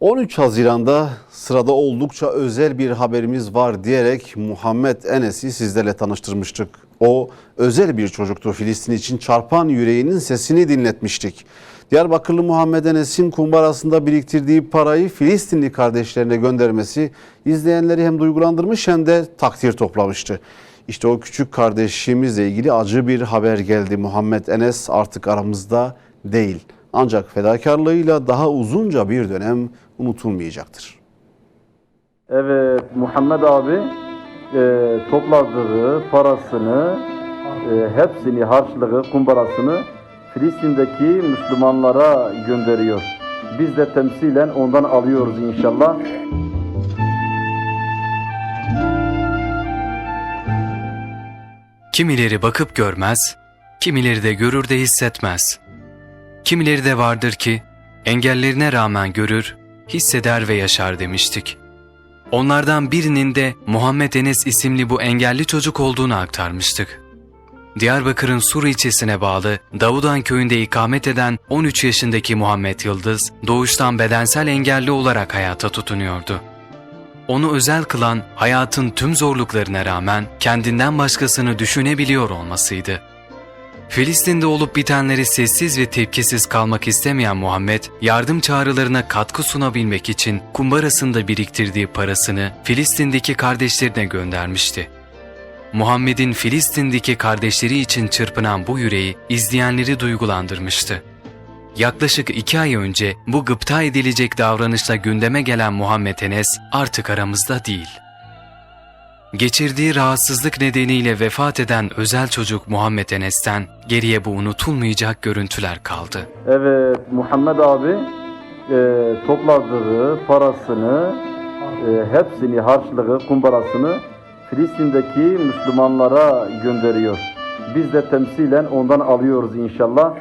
13 Haziran'da sırada oldukça özel bir haberimiz var diyerek Muhammed Enes'i sizlerle tanıştırmıştık. O özel bir çocuktu. Filistin için çarpan yüreğinin sesini dinletmiştik. Diyarbakırlı Muhammed Enes'in kumbarasında biriktirdiği parayı Filistinli kardeşlerine göndermesi izleyenleri hem duygulandırmış hem de takdir toplamıştı. İşte o küçük kardeşimizle ilgili acı bir haber geldi. Muhammed Enes artık aramızda değil. Ancak fedakarlığıyla daha uzunca bir dönem unutulmayacaktır. Evet Muhammed abi e, topladığı parasını e, hepsini harçlığı kumbarasını Filistin'deki Müslümanlara gönderiyor. Biz de temsilen ondan alıyoruz inşallah. Kimileri bakıp görmez, kimileri de görür de hissetmez. Kimileri de vardır ki engellerine rağmen görür, hisseder ve yaşar demiştik. Onlardan birinin de Muhammed Enes isimli bu engelli çocuk olduğunu aktarmıştık. Diyarbakır'ın Sur ilçesine bağlı Davudan köyünde ikamet eden 13 yaşındaki Muhammed Yıldız, doğuştan bedensel engelli olarak hayata tutunuyordu. Onu özel kılan hayatın tüm zorluklarına rağmen kendinden başkasını düşünebiliyor olmasıydı. Filistin'de olup bitenleri sessiz ve tepkisiz kalmak istemeyen Muhammed, yardım çağrılarına katkı sunabilmek için kumbarasında biriktirdiği parasını Filistin'deki kardeşlerine göndermişti. Muhammed'in Filistin'deki kardeşleri için çırpınan bu yüreği izleyenleri duygulandırmıştı. Yaklaşık iki ay önce bu gıpta edilecek davranışla gündeme gelen Muhammed Enes artık aramızda değil. Geçirdiği rahatsızlık nedeniyle vefat eden özel çocuk Muhammed Enes'ten geriye bu unutulmayacak görüntüler kaldı. Evet Muhammed abi e, topladığı parasını e, hepsini harçlığı kumbarasını Filistin'deki Müslümanlara gönderiyor. Biz de temsilen ondan alıyoruz inşallah.